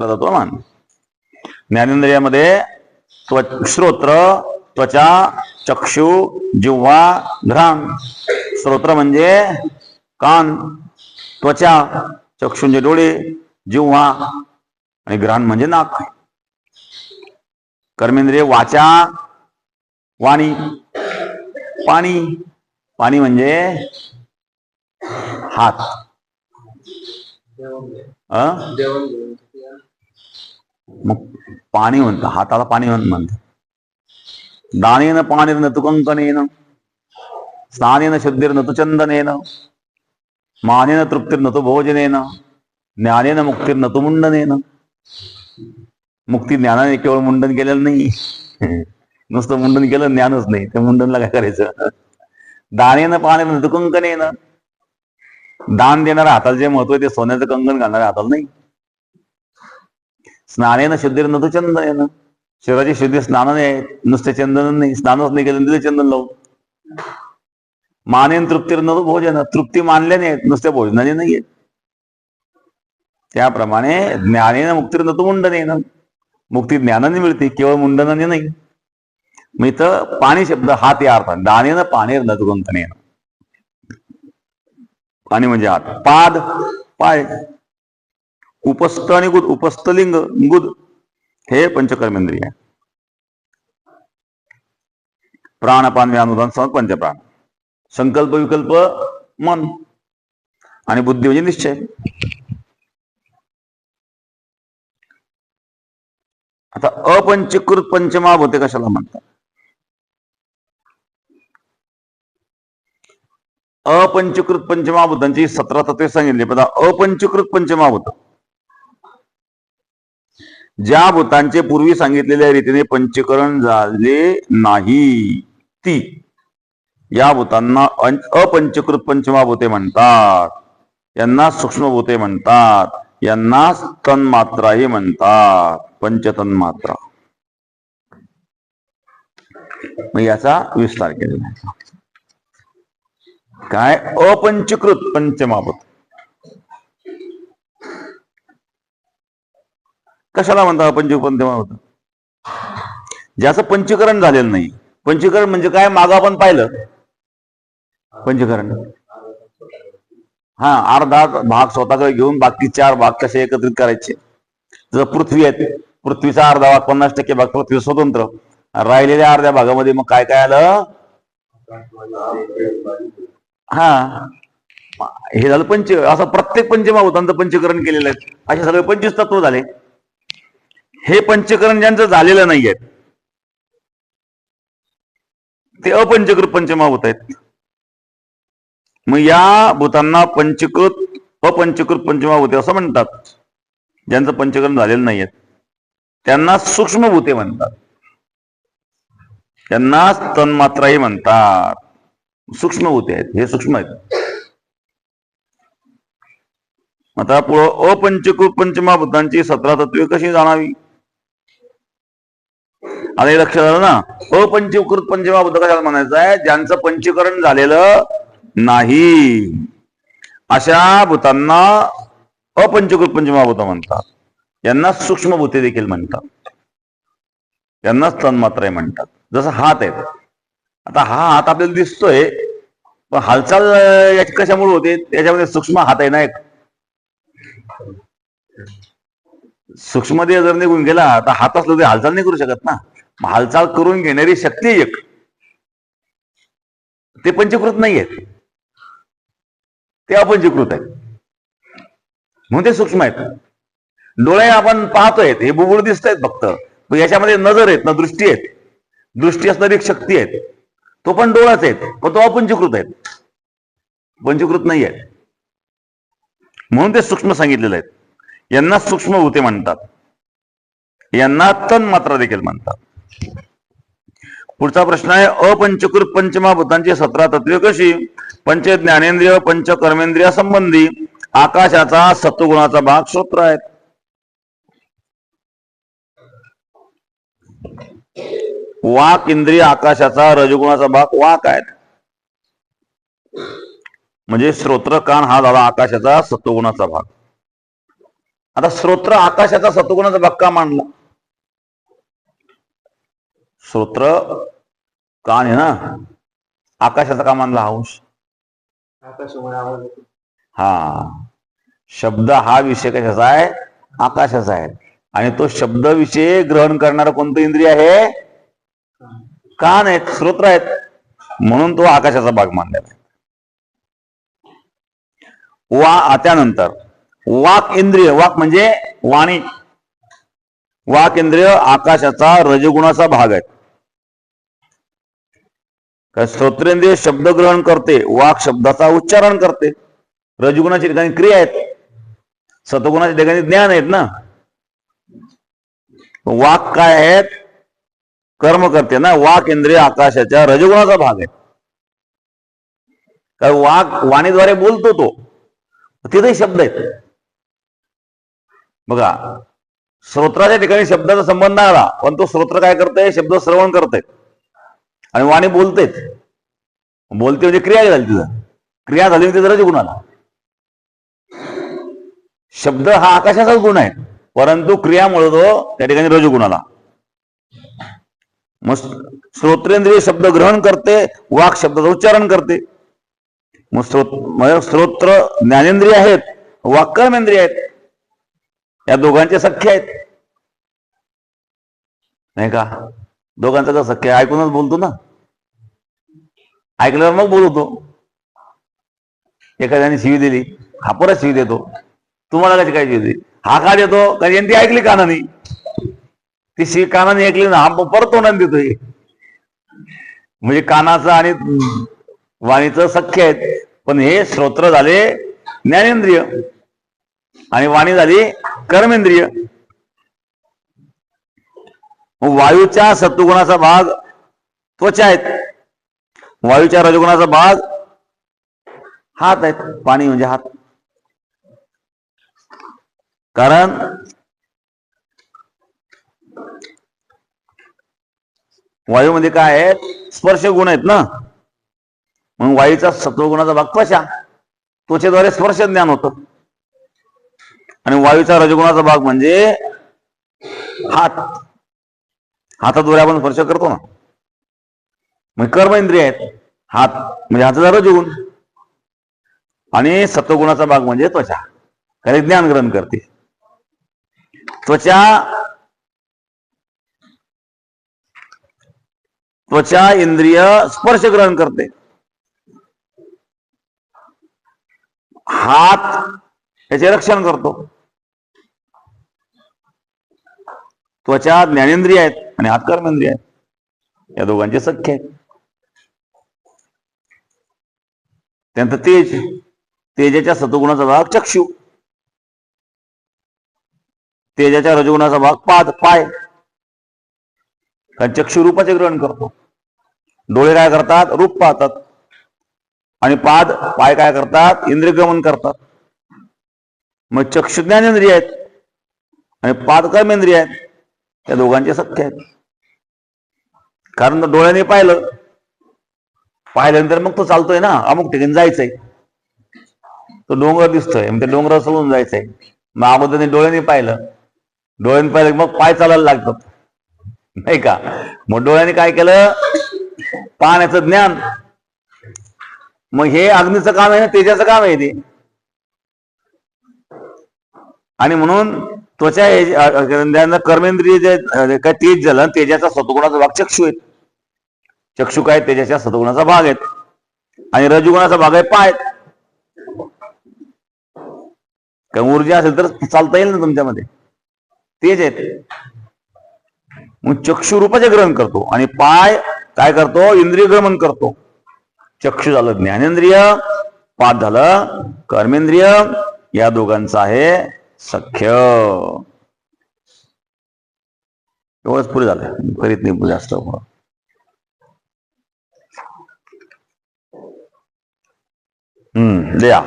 तत्व मान ज्ञानेंद्रियामध्ये त्व- श्रोत्र त्वचा चक्षु जिव्हा घ्राण. श्रोत्र म्हणजे कान त्वचा चक्षु म्हणजे डोळे जिव्हा आणि घ्राण म्हणजे नाक. कर्मेंद्रिय वाचा वाणी. पाणी पाणी म्हणजे हात. अं? मग पाणी म्हणतं हाताला पाणी म्हण- म्हणतात. दानेन पाणीर न स्नानेन शुद्धीर न मानेन तृप्तीर न तु भोजनेन ज्ञानेन मुक्तीर न तु मुंडनेन. मुक्ती ज्ञानाने केवळ मुंडन केलेलं नाही. नुसतं मुंडन केलं ज्ञानच नाही. त्या मुंडनला काय करायचं? दानेनं पाण्यात न दान देणारा हाताला जे महत्त्व आहे ते सोन्याचं कंकण घालणाऱ्या हाताला नाही. स्नानेनं शुद्धीर न तु चंदनेन शरीराची शुद्धी स्नानाने आहे नुसते चंदन नाही स्नानच नाही केलं तिथे चंदन लावून मानेन तृप्तीर न भोजन तृप्ती मानल्याने आहेत नुसत्या भोजनाने नाही आहेत त्याप्रमाणे ज्ञानेनं मुक्तीर न तु मुंडनेन मुक्ती ज्ञानाने मिळते केवळ मुंडनाने नाही मग इथं पाणी शब्द हात या अर्थाने दानेनं पाणीर न तु पाणी म्हणजे हात पाद पाय उपस्थ आणि गुद उपस्थलिंग गुद हे पंचकर्मेंद्रिय आहे. प्राणपान व्यानुदान सह पंचप्राण. संकल्प विकल्प मन. आणि बुद्धी म्हणजे निश्चय. आता अपंचीकृत पंचमहाभूते कशाला म्हणतात? अपंचीकृत पंचमहाभूतांची सतरा तत्वे सांगितली पण अपंचीकृत पंचमहाभूत ज्या भूतांचे पूर्वी सांगितलेल्या रीतीने पंचीकरण झाले नाही ती या भूतांना अपंचकृत पंचमा भूते म्हणतात. यांना सूक्ष्मभूते म्हणतात. यांना तन्मात्राही म्हणतात. पंचतन्मात्रा. मग याचा विस्तार केलेला आहे. काय? अपंचीकृत पंचमाभूत कशाला म्हणतात तेव्हा पंचमहाभूत ज्याचं पंचीकरण झालेलं नाही. पंचीकरण म्हणजे काय? माग आपण पाहिलं. पंचीकरण. हा अर्धा भाग स्वतःकडे घेऊन बाकी चार भाग कसे एकत्रित करायचे? जर पृथ्वी आहे पृथ्वीचा अर्धा भाग पन्नास टक्के भाग पृथ्वी स्वतंत्र. राहिलेल्या अर्ध्या भागामध्ये मग काय काय आलं? हा. हे झालं पंच असं प्रत्येक पंचमहाभूतांचं पंचीकरण केलेलं आहे. असे सगळे पंचवीस तत्व झाले. हे पंचकरण ज्यांचं झालेलं नाही आहेत ते अपंचकृत पंचमा होत आहेत. मग या भूतांना पंचकृत अपंचकृत पंचमहाभूते असं म्हणतात. ज्यांचं पंचकरण झालेलं नाहीये. त्यांना सूक्ष्म भूते म्हणतात. त्यांना तन्मात्राही म्हणतात. सूक्ष्म भूते आहेत हे सूक्ष्म आहेत. आता पुढं अपंचकृत पंचमहाभूतांची सतरा तत्वे कशी जाणावी? आता हे लक्षात आलं ना? अपंचीकृत पंचमहाभूत कशाला म्हणायचं आहे? ज्यांचं पंचीकरण झालेलं नाही. अशा भूतांना अपंचकृत पंचमहाभूत म्हणतात. यांना सूक्ष्मभूते देखील म्हणतात. यांना तन्मात्राही म्हणतात. जसं हात आहे आता हा हात आपल्याला दिसतोय पण हालचाल याची कशामुळे होते? त्याच्यामध्ये सूक्ष्म हात आहे ना एक. सूक्ष्मदेह जर निघून गेला तर हात असलो तरी हालचाल नाही करू शकत ना? हालचाल करून घेणारी शक्ती एक. ते पंचकृत नाही आहेत ते अपंचीकृत आहेत म्हणून ते सूक्ष्म आहेत. डोळे आपण पाहतोय हे बुबुळ दिसत आहेत फक्त. पण याच्यामध्ये नजर आहेत ना दृष्टी आहेत. दृष्टी असणारी एक शक्ती आहेत तो पण डोळाच आहेत पण तो अपंचीकृत आहेत. पंचकृत नाही आहेत म्हणून ते सूक्ष्म सांगितलेले आहेत. यांना सूक्ष्म होते म्हणतात. यांना तन्मात्रा देखील म्हणतात. पुढचा प्रश्न आहे अपंचकृत पंचमहाभूतांची सतरा तत्वे कशी? पंच ज्ञानेंद्रिय पंच कर्मेंद्रिय संबंधी आकाशाचा सत्वगुणाचा भाग श्रोत्र आहे वाक इंद्रिय आकाशाचा रजगुणाचा भाग वाक आहेत. म्हणजे श्रोत्र कान हा झाला आकाशाचा सत्वगुणाचा भाग. आता श्रोत्र आकाशाचा सत्वगुणाचा भाग का मांडला? श्रोत्र कान आहे ना? आकाशाचा का मानला अंश. हा. शब्द हा विषय कशाचा आहे? आकाशाचा आहे. आणि तो शब्द विषय ग्रहण करणारं कोणतं इंद्रिय आहे? कान आहेत श्रोत्र आहेत. म्हणून तो आकाशाचा भाग मानलेला आहे. वा त्यानंतर वाक इंद्रिय वाक म्हणजे वाणी. वाक इंद्रिय आकाशाचा रजगुणाचा भाग आहे काय श्रोत्रेंद्रिय शब्द ग्रहण करते वाक शब्दाचा उच्चारण करते. रजगुणाच्या ठिकाणी क्रिया आहेत. सतगुणाच्या ठिकाणी ज्ञान आहेत ना. वाक काय आहेत? कर्म करते ना. वाक इंद्रिय आकाशाच्या रजगुणाचा भाग आहे कारण वाक वाणीद्वारे बोलतो तो. तिथे शब्द आहेत. बघा श्रोत्राच्या ठिकाणी शब्दाचा संबंध आला पण तो श्रोत्र काय करतोय? शब्द श्रवण करतोय. आणि वाणी बोलतेच बोलते म्हणजे क्रिया झाली तिथं. क्रिया झाली म्हणजे तिथं गुण आला. शब्द हा आकाशाचाच गुण आहे. परंतु क्रियामुळे तो त्या ठिकाणी रजगुण आला. मग श्रोत्रेंद्रिय शब्द ग्रहण करते वाक शब्दाचं उच्चारण करते. मग स्रोत म्हणजे श्रोत्र ज्ञानेंद्रिय आहेत वाक कर्मेंद्रिय आहेत. या दोघांचे सख्य आहेत. नाही का? दोघांचं कसं सख्य ऐकूनच बोलतो ना. ऐकल्यावर मग बोलतो. एखाद्याने शिवी दिली हा परत शिवी देतो. तुम्हाला कशी काय शिवी दिली? हा का देतो? कारण यांनी ती ऐकली कानाने. ती शिवी कानाने ऐकली ना हा परत तोंडाने देतोय. म्हणजे कानाचं आणि वाणीचं सख्य आहेत. पण हे श्रोत्र झाले ज्ञानेंद्रिय. आणि वाणी झाली कर्मेंद्रिय. वायूच्या सत्वगुणाचा भाग त्वचा आहेत. वायूच्या रजगुणाचा भाग हात आहेत. पाणी म्हणजे हात. कारण वायूमध्ये काय आहेत स्पर्श गुण आहेत ना? म्हणून वायूचा सत्वगुणाचा भाग त्वचा. त्वचेद्वारे स्पर्श ज्ञान होतं. आणि वायूचा रजगुणाचा भाग म्हणजे हात. हाताद्वारे आपण स्पर्श करतो ना. मग कर्म इंद्रिय आहेत. हात म्हणजे हाताचा रजगुण. आणि सत्वगुणाचा भाग म्हणजे त्वचा. कारण ज्ञान ग्रहण करते. त्वचा त्वचा इंद्रिय स्पर्श ग्रहण करते. हात याचे रक्षण करतो. त्वचा ज्ञानेंद्रिय आहेत आणि हात कर्मेंद्रिय आहेत. या दोघांचे सख्य आहेत. त्यानंतर तेज तेजाच्या सत्वगुणाचा भाग चक्षु. तेजाच्या रजगुणाचा भाग पाद पाय. कारण चक्षु रूपाचे ग्रहण करतो. डोळे काय करतात? रूप पाहतात. आणि पाद पाय काय करतात? इंद्रियगमन करतात. मग चक्षु ज्ञानेंद्रिय आहेत. आणि पाद कर्मेंद्रिय आहेत. त्या दोघांचे सत्य आहेत. कारण डोळ्याने पाहिलं पाहिल्यानंतर मग तो चालतोय ना अमुक ठिकाणी जायचंय. तो डोंगर दिसतोय मग ते डोंगर चलून जायचंय. मग अगोदर डोळ्याने पाहिलं. डोळ्याने पाहिलं मग पाय चालायला लागतात. नाही का? मग डोळ्याने काय केलं? पाण्याचं ज्ञान. मग हे अग्नीचं काम आहे ना तेजाचं काम आहे ते. आणि म्हणून त्वचा कर्मेंद्रिय जे काय तेज झालं तेजाचा सतगुणाचा भाग चक्षु आहेत. चक्षु काय? तेजाच्या सतगुणाचा भाग आहेत. आणि रजगुणाचा भाग आहे पाय. काय ऊर्जा असेल तर चालता येईल ना तुमच्यामध्ये. तेज आहेत. मग चक्षु रूपाचे ग्रहण करतो. आणि पाय काय करतो? इंद्रिय ग्रमण करतो. चक्षु झालं ज्ञानेंद्रिय पाद झालं कर्मेंद्रिय या दोघांचं आहे सख्य. एवढंच पुढे झालं करीत नाही पुढे जास्त हम्म द्या.